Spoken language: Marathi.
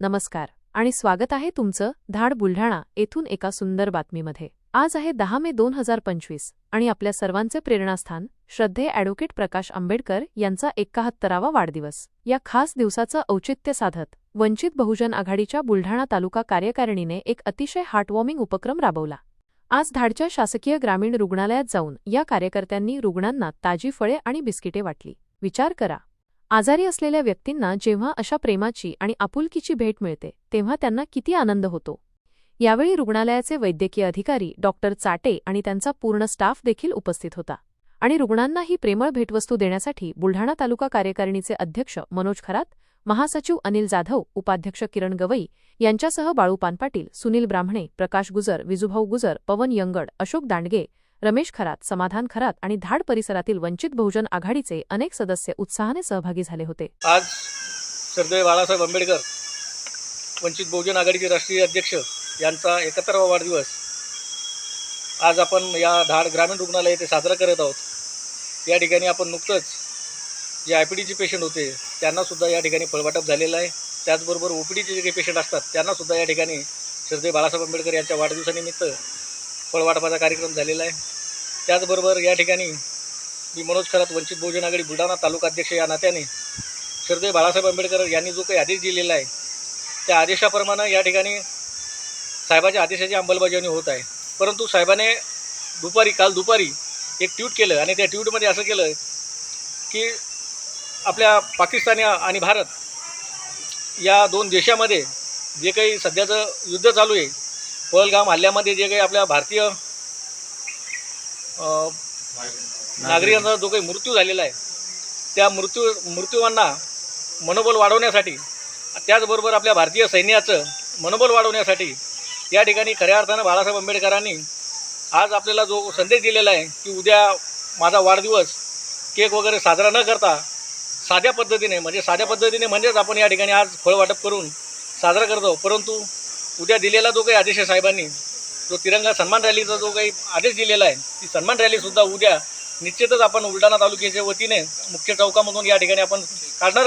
नमस्कार आणि स्वागत आहे तुमचं धाड बुलढाणा येथून एका सुंदर बातमीमध्ये. आज आहे दहा मे दोन हजार पंचवीस आणि आपल्या सर्वांचे प्रेरणास्थान श्रद्धे ॲडव्होकेट प्रकाश आंबेडकर यांचा एकाहत्तरावा वाढदिवस. या खास दिवसाचं औचित्य साधत वंचित बहुजन आघाडीच्या बुलढाणा तालुका कार्यकारिणीने एक अतिशय हार्टवॉर्मिंग उपक्रम राबवला. आज धाडच्या शासकीय ग्रामीण रुग्णालयात जाऊन या कार्यकर्त्यांनी रुग्णांना ताजी फळे आणि बिस्किटे वाटली. विचार करा. आजारी असलेल्या व्यक्तींना जेव्हा अशा प्रेमाची आणि आपुलकीची भेट मिळते तेव्हा त्यांना किती आनंद होतो. यावेळी रुग्णालयाचे वैद्यकीय अधिकारी डॉक्टर चाटे आणि त्यांचा पूर्ण स्टाफ देखील उपस्थित होता. आणि रुग्णांना ही प्रेमळ भेटवस्तू देण्यासाठी बुलढाणा तालुका कार्यकारिणीचे अध्यक्ष मनोज खरात महासचिव अनिल जाधव उपाध्यक्ष किरण गवई यांच्यासह बाळू पानपाटील सुनील ब्राह्मणे प्रकाश गुजर विजुभाऊ गुजर पवन यंगड अशोक दांडगे रमेश खरात समाधान खरात आणि धाड परिसरातील वंचित बहुजन आघाडीचे अनेक सदस्य उत्साहाने सहभागी झाले होते. आज सरदेव बाळासाहेब आंबेडकर वंचित बहुजन आघाडीचे राष्ट्रीय अध्यक्ष यांचा एकाहत्तरावा वाढदिवस. आज आपण या धाड ग्रामीण रुग्णालय येथे साजरा करत आहोत. या ठिकाणी आपण नुकतंच जे आय पी डीचे पेशंट होते त्यांनासुद्धा या ठिकाणी फळवाटप झालेलं आहे. त्याचबरोबर ओ पी डीचे जे काही पेशंट असतात त्यांनासुद्धा या ठिकाणी श्रद्धेय बाळासाहेब आंबेडकर यांच्या वाढदिवसानिमित्त फळवाटपाचा कार्यक्रम झालेला आहे. त्याचबरोबर या ठिकाणी मी मनोज खरात वंचित बहुजन आघाडी बुलढाणा तालुका अध्यक्ष या नात्याने श्रद्धे बाळासाहेब आंबेडकर यांनी जो काही आदेश दिलेला आहे त्या आदेशाप्रमाणे या ठिकाणी साहेबाच्या आदेशाची अंमलबजावणी होत आहे. परंतु साहेबाने दुपारी काल दुपारी एक ट्विट केलं आणि त्या ट्विटमध्ये असं केलं की आपल्या पाकिस्तान आणि भारत या दोन देशामध्ये जे काही सध्याचं युद्ध चालू आहे पहलगाम हल्ल्यामध्ये जे काही आपल्या भारतीय नागरिकांचा जो काही मृत्यू झालेला आहे त्या मृत्यू मृत्यूवांना मनोबल वाढवण्यासाठी त्याचबरोबर आपल्या भारतीय सैन्याचं मनोबल वाढवण्यासाठी या ठिकाणी खऱ्या अर्थानं बाळासाहेब आंबेडकरांनी आज आपल्याला जो संदेश दिलेला आहे की उद्या माझा वाढदिवस केक वगैरे साजरा न करता साध्या पद्धतीने म्हणजे साध्या पद्धतीने म्हणजेच आपण या ठिकाणी आज फळ वाटप करून साजरा करतो. परंतु उद्या दिलेला जो काही आदेश आहे साहेबांनी जो तिरंगा सन्मान रॅलीचा जो काही आदेश दिलेला आहे ती सन्मान रॅलीसुद्धा उद्या निश्चितच आपण बुलढाणा तालुक्याच्या वतीने मुख्य चौकामधून या ठिकाणी आपण काढणारच